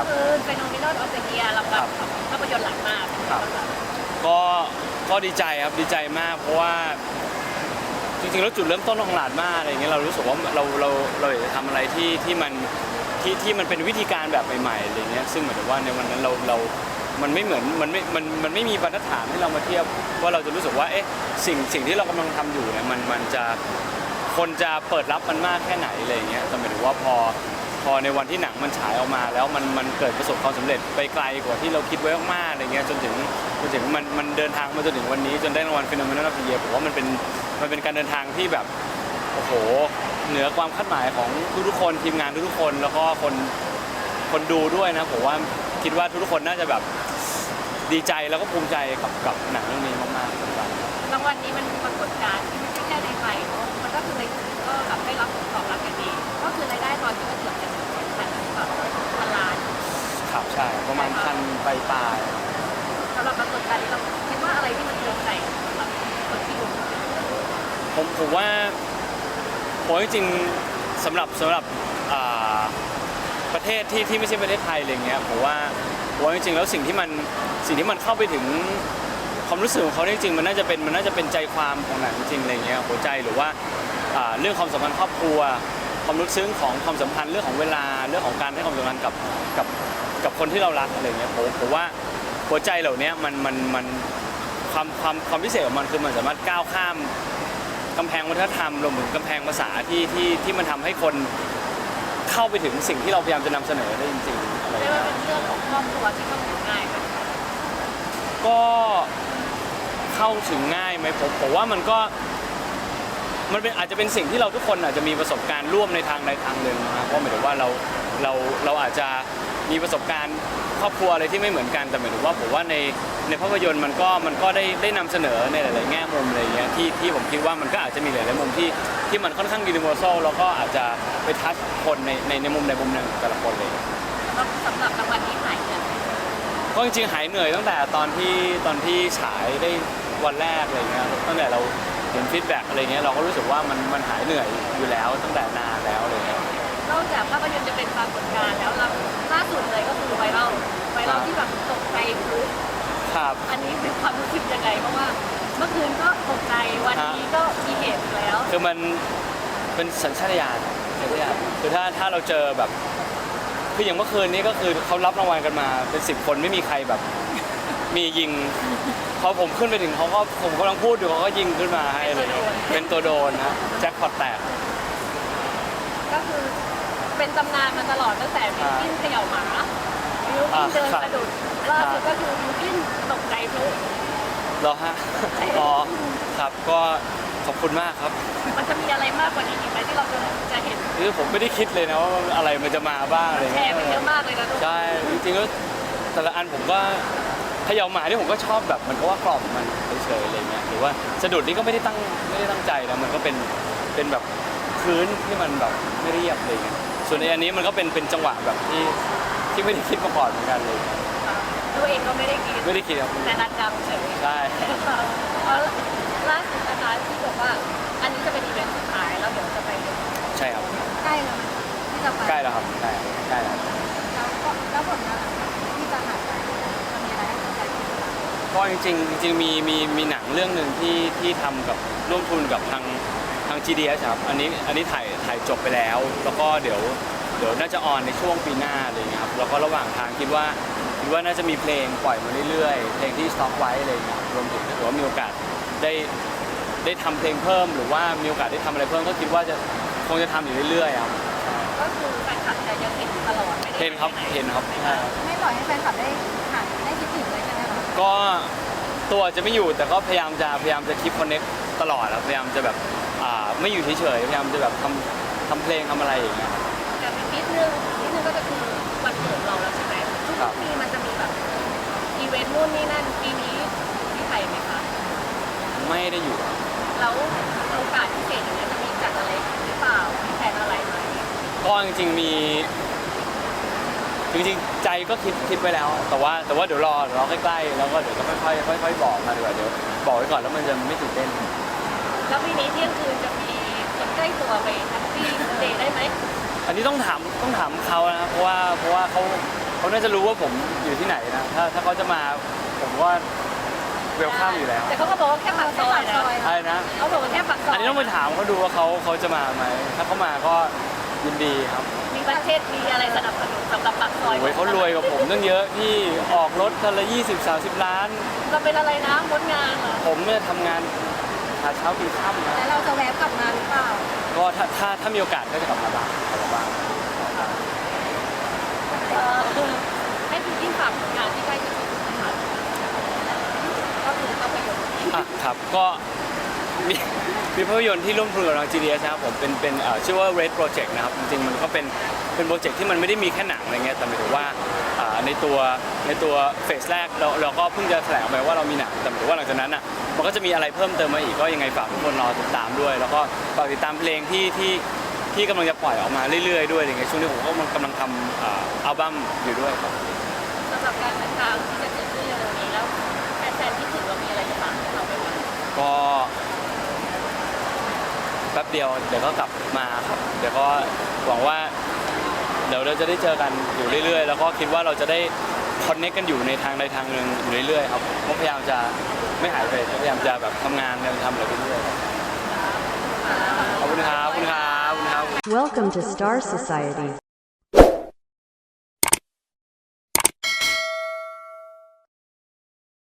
็คือเป็นโนมินอลออฟเดอะเยียรางวัลของภาพยนตร์หลังมากครับ ก็ก็ดีใจครับดีใจมาก เพราะว่าจริงๆแล้วจุดเริ่มต้นของหลาดมากอะไรอย่างเงี้ยเรารู้สึกว่าเราเราเราอยากจะทำอะไรที่ที่มันที่ที่มันเป็นวิธีการแบบใหม่ๆอะไรเงี้ยซึ่งเหมือนกับว่าในวันนั้นเราเรา มันไม่เหมือนมันไม่มันมันไม่มีบรรทัดฐานให้เรามาเทียบว่าเราจะรู้สึกว่าเอ๊ะสิ่งสิ่งที่เรากำลังทำอยู่เนี่ยมันมันจะคนจะเปิดรับมันมากแค่ไหนอะไรเงี้ยแต่หมายถึงว่าพอ พอในวันที่หนังมันฉายออกมา แล้วมันมันเกิดประสบความสำเร็จไปไกลกว่าที่เราคิดไว้มากๆอะไรเงี้ยจนถึงจนถึงมันมันเดินทางมาจนถึงวันนี้ จนได้รางวัลฟิโนเมนอลพีเยผมว่ามันเป็นมันเป็นการเดินทางที่แบบโอ้โหเหนือความคาดหมายของทุกๆคนทีมงานทุกๆคน แล้วก็คนคนดูด้วยนะผมว่าคิดว่าทุกๆคนน่าจะแบบดีใจแล้วก็ภูมิใจกับกับหนังเรื่องนี้มากๆรางวัลนี้มันปรากฏการณ์ที่ไม่ใช่แค่ในไทยเนอะมันก็คือในก็แบบได้รับผลตอบรับอย่างดีก็คือรายได้ตอนนี้ก็เกือบจะถึงพันแบบพันล้าน ครับ ใช่ประมาณพันปปลายสำหรับปรากฏการณ์นี้เราคิดว่าอะไรที่มันเตือนใจสำหรับคนที่ดูผมผมว่าผมจริงๆสำหรับสำหรับอ่าประเทศที่ที่ไม่ใช่ประเทศไทยอะไรเงี้ยผมว่าผมว่าจริงๆแล้วสิ่งที่มันสิ่งที่มันเข้าไปถึงความรู้สึกของเขาจริงๆมันน่าจะเป็นมันน่าจะเป็นใจความของหนังจริงๆอะไรเงี้ยหัวใจหรือว่าอ่าเรื่องความสัมพันธ์ครอบครัว ความลึกซึ้งของความสัมพันธ์เรื่องของเวลาเรื่องของการให้ความสำคัญกับกับ กับคนที่เรารักอะไรเงี้ยผมผมว่าหัวใจเหล่านี้มันมันมันความความความพิเศษของมันคือมันสามารถก้าวข้ามกำแพงวัฒนธรรมรวมถึงกำแพงภาษาที่ที่ที่มันทำให้คนเข้าไปถึงสิ่งที่เราพยายามจะนำเสนอได้จริงๆอะไรเรียกเงี้ว่ายเป็นเรื่องของครอบครัวที่เข้าถึงง่ายไหมก็เข้าถึงง่ายไหมผมผมว่ามันก็มันเป็นอาจจะเป็นสิ่งที่เราทุกคนอาจจะมีประสบการณ์ร่วมในทางใดทางหนึ่งนะครับเพราะหมายถึงว่าเราเราเราอาจจะ มีประสบการณ์ครอบครัวอะไรที่ไม่เหมือนกันแต่หมายถึงว่าผมว่าในในภาพยนตร์มันก็มันก็ได้ได้นำเสนอในหลายๆแง่มุมอะไรเงี้ยที่ที่ผมคิดว่ามันก็อาจจะมีหลายๆมุมที่ที่มันค่อนข้างยูนิเวอร์แซลแล้วก็อาจจะไปทัชคนในในในมุมใดมุมหนึ่งของแต่ละคนเลย แล้วสำหรับรางวัลนี้หายเหนื่อยไหมก็จริงๆหายเหนื่อยตั้งแต่ตอนที่ตอนที่ฉายได้วันแรกอะไรเงี้ยตั้งแต่เราเห็นฟีดแบ็กอะไรเงี้ยเราก็รู้สึกว่ามันมันหายเหนื่อยอยู่แล้วตั้งแต่นานแล้วอะไรเงี้ย นอกจากภาพยนตร์จะเป็นปรากฏการณ์แล้วเราล่าสุดเลยก็คือไวรัลไวรัลที่แบบตกใจพลุครับ อันนี้เป็นความรู้สึกยังไงเพราะว่า เมื่อคืนก็ตกใจวันนี้ก็มีเหตุอีกแล้ว คือมันเป็นสัญชาตญาณสัญชาตญาณคือถ้าถ้าเราเจอแบบ คืออย่างเมื่อคืนนี้ก็คือเขารับรางวัลกันมาเป็นสิบคนไม่มีใครแบบ มียิงพอผมขึ้นไปถึงเขาก็ผมกำลังพูดอยู่เขาก็ยิงขึ้นมาให้เลยเป็นตัวโดนนะแจ็คพอตแตก ก็คือ เป็นตำนานมาตลอดตั้งแต่บิวกิ้นเขย่าหมาบิวกิ้นเดินสะดุดล่าสุดก็คือบิวกิ้นตกใจพลุเหรอฮะอ๋อครับก็ขอบคุณมากครับ มันจะมีอะไรมากกว่านี้อีกไหมที่เราจะจะเห็นคือผมไม่ได้คิดเลยนะว่าอะไรมันจะมาบ้างอะไรแชเงี้ร์ไปเยยอะมากเลยนะทุกคนใช่จริงๆก็แต่ละอันผมก็เขย่าหมาที่ผมก็ชอบแบบมันก็ว่ากรอบมันเฉยๆอะไรเงี้ยหรือว่าสะดุดนี่ก็ไม่ได้ตั้งไม่ได้ตั้งใจนะมันก็เป็นเป็นแบบพื้นที่มันแบบไม่เรียบอะไรเงี้ย ส่วนในอันนี้มันก็เป็นเป็นจังหวะแบบที่ที่ไม่ได้คิดมาก่อนเหมือนกันเลย ตัวเองก็ไม่ได้กินไม่ได้คิดครับแต่นัดจำเฉยใช่เพราะล่าสุดนะคะที่บอกว่าอันนี้จะเป็นอีเวนต์สุดท้ายแล้วเดี๋ยวจะไปใช่ครับใกล้แล้วที่จะไปใกล้แล้วครับใกล้ใกล้แล้วแล้วก็แล้วผลงานหลังจากที่จะหายไปจะมีอะไรให้สนใจบ้างคะก็จริงๆจริงๆมีมีมีหนังเรื่องหนึ่งที่ที่ทำกับร่วมทุนกับทางทาง GDS ครับ อันนี้อันนี้ถ่ายถ่ายจบไปแล้ว แล้วก็เดี๋ยวเดี๋ยวน่าจะออนในช่วงปีหน้าอะไรอย่างเงี้ยครับ แล้วก็ระหว่างทางคิดว่าคิดว่าน่าจะมีเพลงปล่อยมาเรื่อยๆ เพลงที่สต็อกไว้อะไรอย่างเงี้ยครับรวมถึงถ้าเกิดว่ามีโอกาสได้ได้ทำเพลงเพิ่ม หรือว่ามีโอกาสได้ทำอะไรเพิ่มก็คิดว่าจะคงจะทำอยู่เรื่อยๆครับ ก็คือแฟนคลับจะยังเห็นตลอดไม่ได้เห็นครับไปไเห็นครับ ไม่ใช่ได้ไม่ปล่อยให้แฟนคลับได้หายได้คิดถึงเลยใช่ไหมคะก็ตัวจะไม่อยู่แต่ก็พยายามจะพยายามจะคิดคอนเน็กตลอดครับพยายามจะแบบอ่า ไม่อยู่เฉยๆพยายามจะแบบทำทำเพลงทำอะไรอย่างเงี้ยแต่อีกนิดนึงนิดนึงก็จะคือวันเกิดเราแล้วใช่ไหมทุกครับ ปีมันจะมีแบบอีเวนต์นู่นนี่นั่นปีนี้ที่ไทยไหมคะไม่ได้อยู่ แล้วโอกาสพิเศษอย่างเงี้ยจะมีจัดอะไรหรือเปล่ามีแผนอะไรไหมก็จริงๆมี จริงๆใจก็คิดคิดไว้แล้ว แต่ว่าแต่ว่าเดี๋ยวรอเดี๋ยวรอใกล้ๆแล้วก็เดี๋ยวก็ค่อยๆค่อยๆบอกมาดีกว่าเดี๋ยวบอกไว้ก่อนแล้วมันจะไม่ตื่นเต้น แล้วปีนี้เที่ยงคืนจะมีคนใกล้ตัวไปแฮปปี้เดย์ได้ไหมอันนี้ต้องถามต้องถามเขานะครับเพราะว่าเพราะว่าเขาเขาน่าจะรู้ว่าผมอยู่ที่ไหนนะ ถ้าถ้าเขาจะมาผมก็เวลคัมอยู่แล้วแต่เขาก็บอกว่าแค่ปากซอยนะใช่นะเขาบอกว่าแค่ปากซอยอันนี้ต้องไปถามเขาดูว่าเขาเขาจะมาไหมถ้าเขามาก็ยินดีครับ มีประเทศมีอะไรสนับสนุนสำหรับปากซอยโอ้ยเขารวยกว่าผมตั้งเยอะที่ออกรถคันละ20 30 ล้าน เราเป็นอะไรนะมดงานเหรอผมเนี่ยทำงาน หาเช้ากินค่ำนะแล้วเราจะแวะกลับมาหรือเปล่าก็ถ้าถ้าถ้ามีโอกาสก็จะกลับมาบ้างกลับมาบ้างเออให้คุณยิ่งฝากผลงานที่ใกล้ที่สุดนะคะก็คือภาพยนตร์อะครับก็มีมีภาพยนตร์ที่ร่วมทุนกับทาง GDS นะครับผมเป็นเป็นเอ่อชื่อว่า Red Project นะครับจริงๆมันก็เป็นเป็นโปรเจกต์ที่มันไม่ได้มีแค่หนังอะไรเงี้ยแต่หมายถึงว่าอ่า ในตัวในตัวเฟสแรกเราเราก็เพิ่งจะแถลงไปว่าเรามีหนังแต่หมายถึงว่าหลังจากนั้นอะมันก็จะมีอะไรเพิ่มเติมมาอีกก็ยังไงฝากทุกคนรอติดตามด้วย แล้วก็ฝากติดตามเพลงที่ที่ที่กำลังจะปล่อยออกมาเรื่อยๆด้วยอะไรเงี้ยช่วงนี้ผมก็กำลังทำอ่าอัลบั้มอยู่ด้วยครับสำหรับการเดินทางที่จะเกิดขึ้นเร็วๆนี้แล้วแฟนๆที่ถึงเรามีอะไรจะฝากให้เราไหมคะก็แป๊บเดียวเดี๋ยวก็กลับมาครับเดี๋ยวก็หวังว่า เดี๋ยวเราจะได้เจอกันอยู่เรื่อยๆ แล้วก็คิดว่าเราจะได้คอนเนคกันอยู่ในทางใดทางหนึ่งอยู่เรื่อยๆครับก็พยายามจะไม่หายไปพยายามจะแบบทำงานพยายามทำอะไรไปเรื่อยๆขอบคุณครับขอบคุณครับขอบคุณครับ Welcome to Star Society.